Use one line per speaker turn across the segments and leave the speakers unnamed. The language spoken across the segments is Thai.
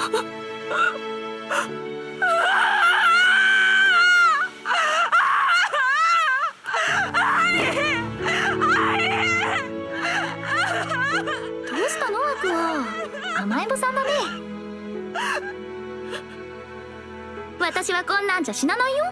どうしたのアクア？甘えん坊さんだね。私はこんなんじゃ死なないよ。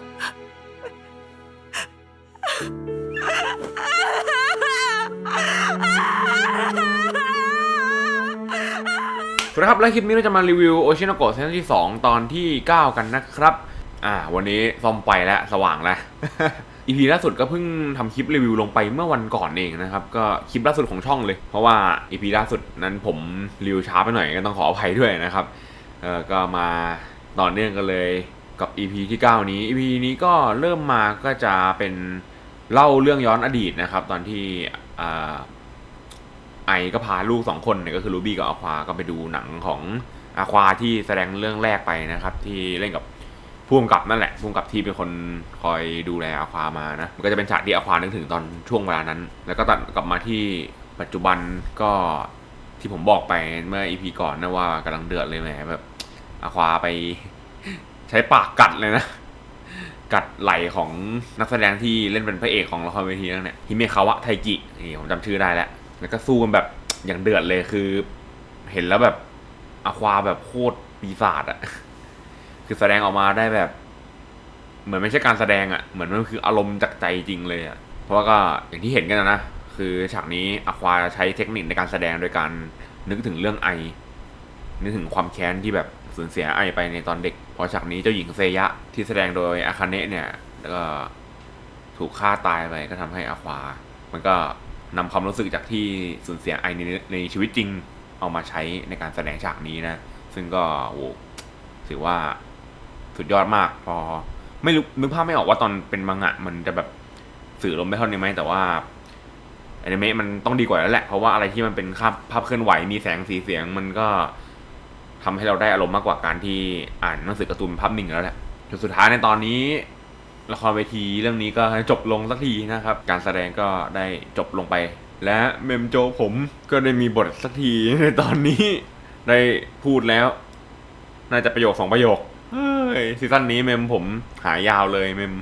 วัสดีครับ และคลิปนี้เราจะมารีวิวโอชิโนโกะซีซั่นที่ 2 ตอนที่ 9 กันนะครับ อ่า วันนี้ซอมไฟแล้ว สว่างแล้วอีพีล่าสุดก็เพิ่งทำคลิปรีวิวลงไปเมื่อวันก่อนเองนะครับ ก็คลิปล่าสุดของช่องเลย เพราะว่าอีพีล่าสุดนั้นผมรีวิวช้าไปหน่อยก็ต้องขออภัยด้วยนะครับ เออก็มาต่อเนื่องกันเลยกับ EP ที่ 9 นี้ EP นี้ก็เริ่มมาก็จะเป็นเล่าเรื่องย้อนอดีตนะครับ ตอนที่อ่า ไอก็พาลูกสองคนเนี่ยก็คือรูบี้กับอาควาก็ไปดูหนังของอาควาที่แสดงเรื่องแรกไปนะครับ ที่เล่นกับผู้กำกับนั่นแหละผู้กำกับที่เป็นคนคอยดูแลอาความานะมันก็จะเป็นฉากที่อาควานึกถึงตอนช่วงเวลานั้น แล้วก็ตัดกลับมาที่ปัจจุบันก็ที่ผมบอกไปเมื่ออีพีก่อนนะว่ากำลังเดือดเลยแหมแบบอาควาไปใช้ปากกัดเลยนะ กัดไหลของนักแสดงที่เล่นเป็นพระเอกของละครเวทีนั่นเนี่ยฮิเมคาวะไทจินี่ผมจำชื่อได้แล้ว แล้วก็สู้กันแบบอย่างเดือดเลยคือ เห็นแล้วแบบอควาแบบโคตรปีศาจอะคือแสดงออกมาได้แบบ เหมือนไม่ใช่การแสดงอะเหมือนมันคืออารมณ์จากใจจริงเลยอะเพราะว่าก็อย่างที่เห็นกันนะคือฉากนี้อควาใช้เทคนิคในการแสดงโดยการนึกถึงเรื่องไอ นึกถึงความแค้นที่แบบสูญเสียไอไปในตอนเด็กพราะฉากนี้เจ้าหญิงเซยะที่แสดงโดยอาคาเนะเนี่ยแล้วก็ถูกฆ่าตายไปก็ทำให้อาควา มันก็ นำความรู้สึกจากที่สูญเสียไอในในชีวิตจริงเอามาใช้ในการแสดงฉากนี้นะ ซึ่งก็โอ้ถือว่าสุดยอดมากพอไม่รู้นึกภาพไม่ออกว่าตอนเป็นมังงะมันจะแบบสื่อลมไม่เท่านี้ไหมแต่ว่าอนิเมะมันต้องดีกว่าแล้วแหละ เพราะว่าอะไรที่มันเป็นภาพภาพเคลื่อนไหวมีแสงสีเสียง มันก็ทำให้เราได้อารมณ์มากกว่าการที่อ่านหนังสือการ์ตูนภาพนิ่งแล้วแหละจนสุดท้ายในตอนนี้ ละครเวทีเรื่องนี้ก็จบลงสักทีนะครับ การแสดงก็ได้จบลงไป และเมมโจผมก็ได้มีบทสักทีในตอนนี้ได้พูดแล้ว น่าจะประโยคสองประโยคเฮ้ยซีซั่นนี้เมมผมหายาวเลยเมม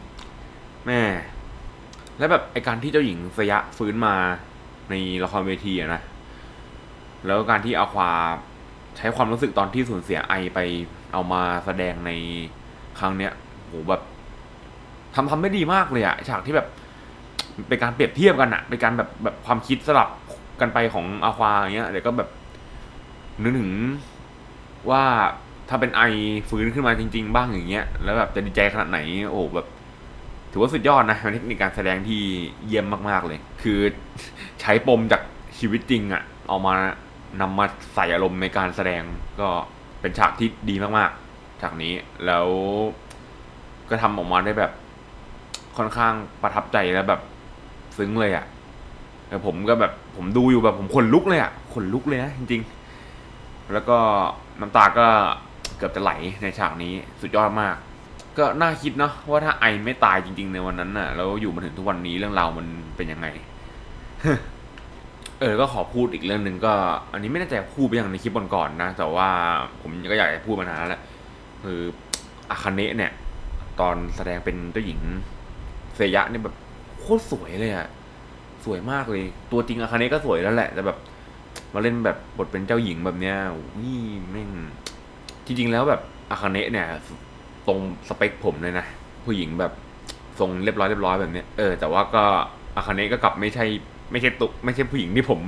แม่และแบบไอการที่เจ้าหญิงสยะฟื้นมาในละครเวทีอะนะ แล้วการที่อาควาใช้ความรู้สึกตอนที่สูญเสียไอไปเอามาแสดงในครั้งเนี้ยโหแบบ ทำทำได้ดีมากเลยอะฉากที่แบบเป็นการเปรียบเทียบกันอะเป็นการแบบแบบความคิดสลับกันไปของอาควาอย่างเงี้ยเดี๋ยวก็แบบนึกถึงว่าถ้าเป็นไอฟื้นขึ้นมาจริง ๆ บ้างอย่างเงี้ย แล้วแบบจะดีใจขนาดไหน โอ้แบบ ถือว่าสุดยอดนะเป็นเทคนิคการแสดงที่เยี่ยมมาก ๆเลย คือใช้ปมจากชีวิตจริงอะเอามานำมาใส่อารมณ์ในการแสดงก็เป็นฉากที่ดีมากๆ ฉากนี้แล้วก็ทำออกมาได้แบบ ค่อนข้างประทับใจแล้วแบบซึ้งเลยอะ่ะแต่ผมก็แบบผมดูอยู่แบบผมขนลุกเลยอะ่ะขนลุกเลยนะจริง ๆ แล้วก็น้ำตาก็เกือบจะไหลในฉากนี้สุดยอดมาก ก็น่าคิดเนาะว่าถ้าไอไม่ตายจริง ๆ ในวันนั้นน่ะแล้วอยู่มาถึงทุกวันนี้เรื่องราวมันเป็นยังไงเออก็ขอพูดอีกเรื่องหนึ่งก็ อันนี้ไม่แน่ใจพูดไปยังในคลิปก่อนๆนะ แต่ว่าผมก็อยากจะพูดมานานแล้วคืออาคาเนะเนี่ย ตอนแสดงเป็นเจ้าหญิง เซยะเนี่ยแบบโคตรสวยเลยอะสวยมากเลย ตัวจริงอาคาเนะก็สวยแล้วแหละ แต่แบบ มาเล่นแบบบทเป็นเจ้าหญิงแบบเนี้ยนี่แม่งจริงๆแล้วแบบอาคาเนะเนี่ย ตรงสเปคผมเลยนะผู้หญิงแบบทรงเรียบร้อยเรียบร้อยแบบเนี้ยเออแต่ว่าก็อาคาเนะก็กลับไม่ใช่ ไม่ใช่ตุไม่ใช่ผู้หญิงที่ผม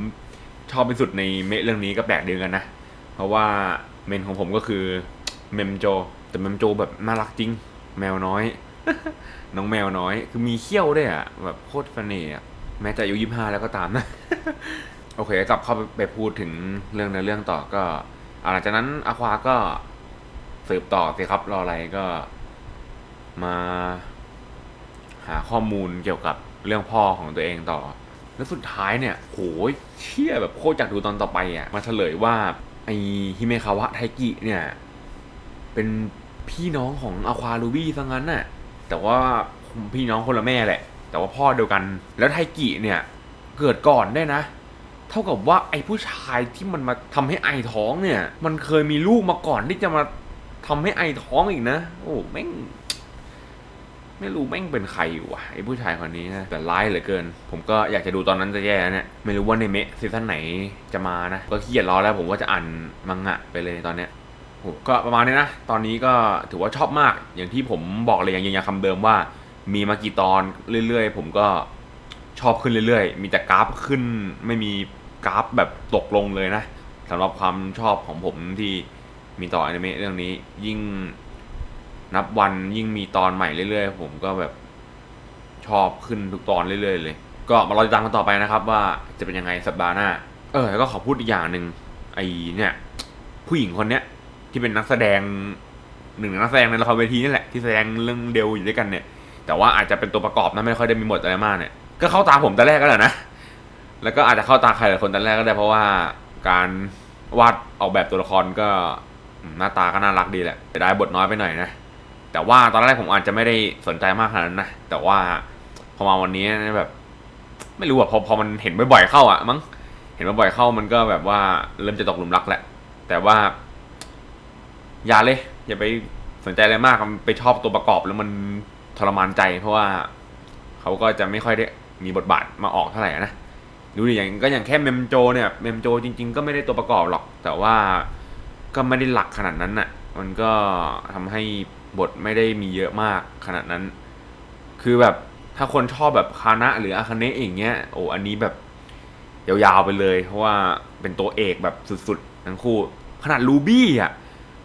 ชอบที่สุดในเมเรื่องนี้ก็แปลกดีเหมือนกันนะ เพราะว่าเมนของผมก็คือเมมโจ แต่เมมโจแบบน่ารักจริง แมวน้อย น้องแมวน้อย คือมีเขี้ยวด้วยอะ แบบโคตรเสน่ห์อะแม้จะอายุยี่ห้าแล้วก็ตามนะ โอเค กลับเข้าไปพูดถึงเรื่องในเรื่องต่อก็หลังจากนั้นอควาก็สืบต่อสิครับรออะไรก็มาหาข้อมูลเกี่ยวกับเรื่องพ่อของตัวเองต่อ แล้วสุดท้ายเนี่ยโหยเชี่ยแบบโคตรอยากดูตอนต่อไปอะ มาเฉลยว่าไอฮิเมคาวะไทกิเนี่ย เป็นพี่น้องของอควารูบี้ซะงั้นน่ะ แต่ว่าพี่น้องคนละแม่แหละ แต่ว่าพ่อเดียวกัน แล้วไทกิเนี่ยเกิดก่อนได้นะ เท่ากับว่าไอ้ผู้ชายที่มันมาทำให้ไอท้องเนี่ย มันเคยมีลูกมาก่อนที่จะมาทำให้ไอท้องอีกนะ โอ้แม่งไม่รู้แม่งเป็นใครอยู่วะไอ้ผู้ชายคนนี้นะแต่ร้ายเหลือเกิน ผมก็อยากจะดูตอนนั้นจะแย่แล้วเนี่ยไม่รู้ว่าในเมะซีซั่นไหนจะมานะ ก็ขี้เกียจรอแล้วผมว่าจะอ่านมังงะไปเลยตอนเนี้ย ก็ประมาณนี้นะ ตอนนี้ก็ถือว่าชอบมาก อย่างที่ผมบอกเลยยังยืนยันคำเดิมว่า มีมากี่ตอนเรื่อยๆ ผมก็ชอบขึ้นเรื่อยๆ มีแต่กราฟขึ้นไม่มีกราฟแบบตกลงเลยนะสำหรับความชอบของผมที่มีต่ออนิเมะเรื่องนี้ ยิ่งนับวันยิ่งมีตอนใหม่เรื่อยๆ ผมก็แบบชอบขึ้นทุกตอนเรื่อยๆเลย ก็มารอติดตามกันต่อไปนะครับ ว่าจะเป็นยังไงสัปดาห์หน้า เออแล้วก็ขอพูดอีกอย่างหนึ่งไอ้เนี่ย ผู้หญิงคนเนี้ย ที่เป็นนักแสดงหนึ่งในนักแสดงในละครเวทีนี่แหละที่แสดงเรื่องเดียวอยู่ด้วยกันเนี่ย แต่ว่าอาจจะเป็นตัวประกอบนะไม่ค่อยได้มีบทอะไรมากเนี่ยก็เข้าตาผมแต่แรกก็แหละนะแล้วก็อาจจะเข้าตาใครหลายคนแต่แรกก็ได้เพราะว่าการวาดออกแบบตัวละครก็หน้าตาก็น่ารักดีแหละแต่ได้บทน้อยไปหน่อยนะแต่ว่าตอนแรกผมอาจจะไม่ได้สนใจมากขนาดนั้นนะแต่ว่าพอมาวันนี้แบบ ไม่รู้อะพอพอมันเห็นบ่อยๆเข้าอะมั้งเห็นบ่อยๆเข้ามันก็แบบว่าเริ่มจะตกหลุมรักแหละแต่ว่า อย่าเลย อย่าไปสนใจอะไรมากมันไปชอบตัวประกอบแล้วมันทรมานใจ เพราะว่าเขาก็จะไม่ค่อยได้มีบทบาทมาออกเท่าไหร่นะดูดิอย่างก็อย่างแค่เมมโจเนี่ยเมมโจจริง ๆ ก็ไม่ได้ตัวประกอบหรอก แต่ว่าก็ไม่ได้หลักขนาดนั้นน่ะ มันก็ทำให้บทไม่ได้มีเยอะมากขนาดนั้น คือแบบถ้าคนชอบแบบคานะหรืออาคาเนะอย่างเงี้ยโอ้อันนี้แบบยาวๆไปเลย เพราะว่าเป็นตัวเอกแบบสุดๆทั้งคู่ ขนาดลูบี้อะ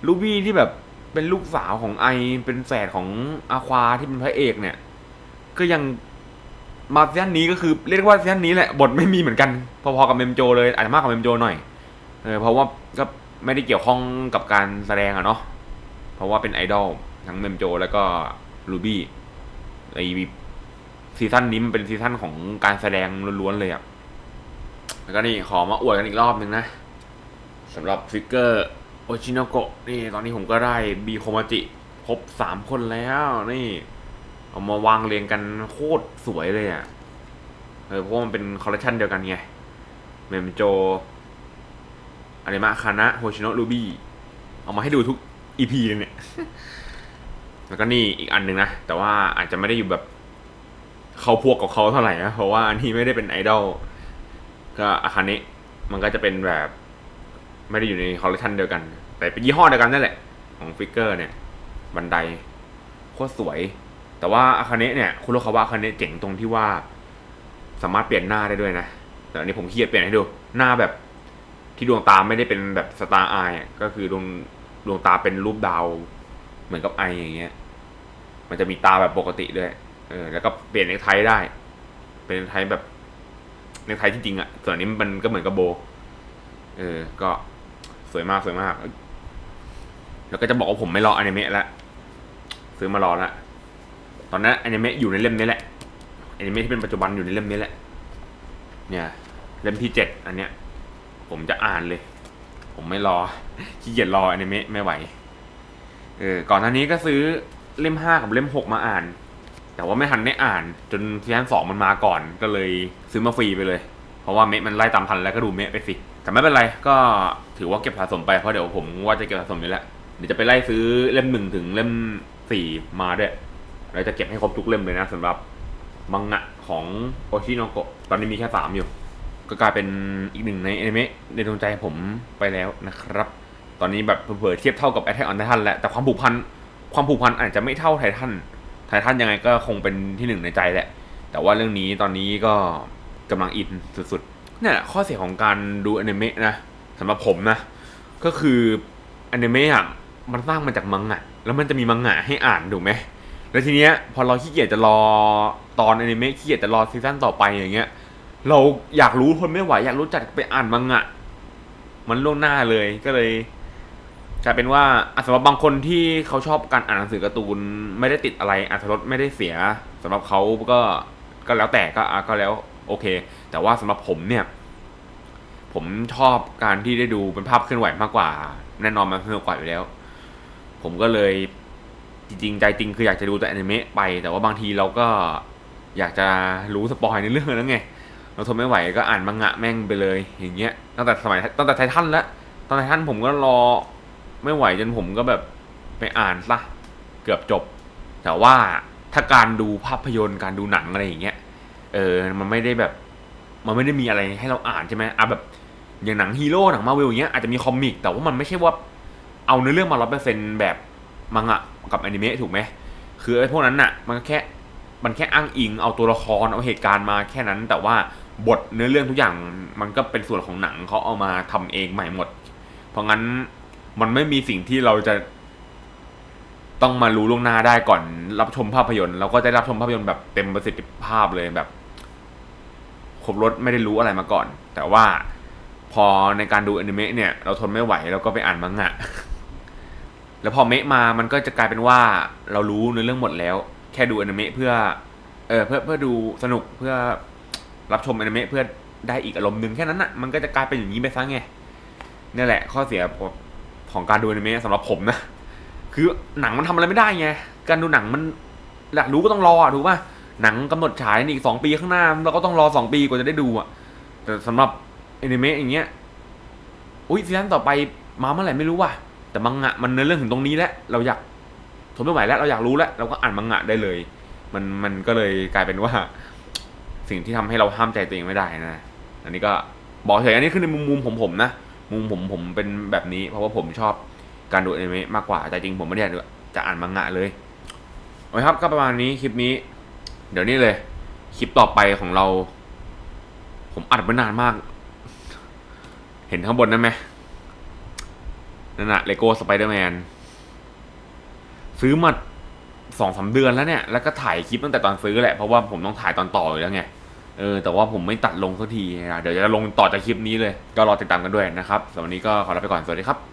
ลูบี้ที่แบบเป็นลูกสาวของไอเป็นแฝดของอาควาที่เป็นพระเอกเนี่ย ก็ยังมาซีซั่นนี้ก็คือเรียกว่าซีซั่นนี้แหละบทไม่มีเหมือนกัน พอๆกับเมมโจเลยอาจจะมากกว่าเมมโจหน่อยเออเพราะว่าก็ไม่ได้เกี่ยวข้องกับการแสดงอะเนาะเพราะว่าเป็นไอดอลทั้งเมมโจแล้วก็ลูบี้ไอซีซั่นนี้มันเป็นซีซั่นของการแสดงล้วนๆเลยอะแล้วก็นี่ขอมาอวดกันอีกรอบนึงนะสำหรับฟิกเกอร์ โอชิโนโกะนี่ตอนนี้ผมก็ได้บีโคมาจิครบสามคนแล้วนี่ เอามาวางเรียงกันโคตรสวยเลยอะเออเพราะว่ามันเป็นคอลเลคชันเดียวกันไงเมมโจอาริมะคานะโฮชิโนะรูบี้เอามาให้ดูทุกอีพีเลยเนี่ย แล้วก็นี่อีกอันหนึ่งนะ แต่ว่าอาจจะไม่ได้อยู่แบบเขาพวกกับเขาเท่าไหร่นะ เพราะว่าอันนี้ไม่ได้เป็นไอดอลก็อาคาเนะมันก็จะเป็นแบบ ไม่ได้อยู่ในคอลเลคชันเดียวกัน แต่เป็นยี่ห้อเดียวกันนั่นแหละ ของฟิกเกอร์เนี่ย บันไดโคตรสวย แต่ว่าอาคาเนะเนี่ย คุณรู้เขาว่าอาคาเนะเจ๋งตรงที่ว่า สามารถเปลี่ยนหน้าได้ด้วยนะ แต่อันนี้ผมขี้เกียจเปลี่ยนให้ดู หน้าแบบที่ดวงตาไม่ได้เป็นแบบสตาร์ไอก็คือดวงดวงตาเป็นรูปดาว เหมือนกับไออย่างเงี้ย มันจะมีตาแบบปกติด้วย เออ แล้วก็เปลี่ยนเนคไทได้ เป็นเนคไทแบบเนคไทที่จริงอะส่วนนนี้มันก็เหมือนกับโบ เออ ก็ สวยมากสวยมาก แล้วก็จะบอกว่าผมไม่รออนิเมะแล้วซื้อมารอแล้วตอนนั้นอนิเมะอยู่ในเล่มนี้แหละอนิเมะที่เป็นปัจจุบันอยู่ในเล่มนี้แหละ เนี่ยเล่มที่เจ็ดอันเนี้ย ผมจะอ่านเลย ผมไม่รอขี้เกียจรออนิเมะไม่ไหวเออก่อนหน้านี้ก็ซื้อเล่มห้ากับเล่มหกมาอ่าน แต่ว่าไม่ทันได้อ่าน จนซีซั่นสองมันมาก่อนก็เลยซื้อมาฟรีไปเลย เพราะว่าเมะมันไล่ตามทันแล้วก็ดูเมะไปสิ แต่ไม่เป็นไรก็ถือว่าเก็บสะสมไปเพราะเดี๋ยวผมว่าจะเก็บสะสมนี่แหละเดี๋ยวจะไปไล่ซื้อเล่มหนึ่งถึงเล่มสี่มาด้วยเราจะเก็บให้ครบทุกเล่มเลยนะสำหรับมังงะของโอชิโนโกะตอนนี้มีแค่สามอยู่ ก็กลายเป็นอีกหนึ่งในอนิเมะในดวงใจผมไปแล้วนะครับ ตอนนี้แบบเผลอเทียบเท่ากับแอทแทกออนไททันแหล้วแต่ความผูกพันความผูกพันอาจจะไม่เท่าไททันไททันยังไงก็คงเป็นที่หนึ่งในใจแหละ แต่ว่าเรื่องนี้ตอนนี้ก็กำลังอินสุดๆ เนี่ยข้อเสียของการดูอนิเมะนะสำหรับผมนะ ก็คืออนิเมะอะมันสร้างมาจากมังงะแล้วมันจะมีมังงะให้อ่านถูกไหมแล้วทีเนี้ยพอเราขี้เกียจจะรอตอนอนิเมะขี้เกียจจะรอซีซั่นต่อไปอย่างเงี้ย เราอยากรู้ทนไม่ไหวอยากรู้จัดไปอ่านมังงะ มันล่วงหน้าเลยก็เลยกลายเป็นว่าสำหรับบางคนที่เขาชอบการอ่านหนังสือการ์ตูนไม่ได้ติดอะไรอัธรสไม่ได้เสียสำหรับเขาก็ก็แล้วแต่ก็อะก็แล้ว โอเค แต่ว่าสำหรับผมเนี่ยผมชอบการที่ได้ดูเป็นภาพเคลื่อนไหวมากกว่า แน่นอนมันสนุกกว่าอยู่แล้ว ผมก็เลยจริงใจจริงคืออยากจะดูแต่อนิเมะไป แต่ว่าบางทีเราก็อยากจะรู้สปอยในเรื่องนั้นไง เราทนไม่ไหวก็อ่านมังงะแม่งไปเลย อย่างเงี้ยตั้งแต่สมัยตั้งแต่ไททันแล้วตอนไททันผมก็รอไม่ไหวจนผมก็แบบไปอ่านซะเกือบจบ แต่ว่าถ้าการดูภาพยนตร์การดูหนังอะไรอย่างเงี้ย เออ มันไม่ได้แบบ มันไม่ได้มีอะไรให้เราอ่านใช่ไหมอะแบบ อย่างหนังฮีโร่หนังมาเวลอย่างเงี้ยอาจจะมีคอมิก แต่ว่ามันไม่ใช่ว่าเอาเนื้อเรื่องมาร้อยเปอร์เซ็นแบบมังงะกับอนิเมะถูกไหมคือไอ้พวกนั้นน่ะ มันแค่ มันแค่อ้างอิง เอาตัวละครเอาเหตุการณ์มาแค่นั้น แต่ว่าบทเนื้อเรื่องทุกอย่างมันก็เป็นส่วนของหนังเขาเอามาทำเองใหม่หมด เพราะงั้นมันไม่มีสิ่งที่เราจะต้องมารู้ล่วงหน้าได้ก่อนรับชมภาพยนตร์เราก็จะได้รับชมภาพยนตร์แบบเต็มประสิทธิภาพเลยแบบ ครบรถไม่ได้รู้อะไรมาก่อน แต่ว่าพอในการดูอนิเมะเนี่ย เราทนไม่ไหวเราก็ไปอ่านมังงะ แล้วพอเมะมามันก็จะกลายเป็นว่าเรารู้ในเรื่องหมดแล้ว แค่ดูอนิเมะเพื่อเออเพื่อเพื่อดูสนุกเพื่อรับชมอนิเมะเพื่อได้อีกอารมณ์หนึ่งแค่นั้นน่ะมันก็จะกลายเป็นอย่างนี้ไปซะไงนี่แหละ ข้อเสียของการดูอนิเมะสำหรับผมนะคือหนังมันทำอะไรไม่ได้ไงการดูหนังมันอยากรู้ก็ต้องรออะถูกป่ะ หนังกำหนดฉายในอีกสองปีข้างหน้า เราก็ต้องรอสองปีกว่าจะได้ดูอะ แต่สำหรับอนิเมะอย่างเงี้ย อุ้ยซีซั่นต่อไปมาเมื่อไหร่ไม่รู้ว่ะ แต่มังงะมันเนื้อเรื่องถึงตรงนี้แล้ว เราอยากทนไม่ไหวแล้ว เราอยากรู้แล้ว เราก็อ่านมังงะได้เลย มันมันก็เลยกลายเป็นว่า สิ่งที่ทำให้เราห้ามใจตัวเองไม่ได้นะ อันนี้ก็บอกเฉยอันนี้คือในมุมมุมผมผมนะ มุมผมผมเป็นแบบนี้ เพราะว่าผมชอบการดูอนิเมะมากกว่า แต่จริงผมไม่ได้จะอ่านมังงะเลยโอเคครับก็ประมาณนี้คลิปนี้ เดี๋ยวนี้เลย คลิปต่อไปของเรา ผมอัดมานานมาก เห็นข้างบนนั่นไหมนั่นอะเลโก้สไปเดอร์แมนซื้อมาสองสามเดือนแล้วเนี่ย แล้วก็ถ่ายคลิปตั้งแต่ตอนซื้อแหละ เพราะว่าผมต้องถ่ายตอนต่ออยู่แล้วไง เออ แต่ว่าผมไม่ตัดลงสักทีนะเดี๋ยวจะลงต่อจากคลิปนี้เลย ก็รอติดตามกันด้วยนะครับสำหรับวันนี้ก็ขอลาไปก่อน สวัสดีครับ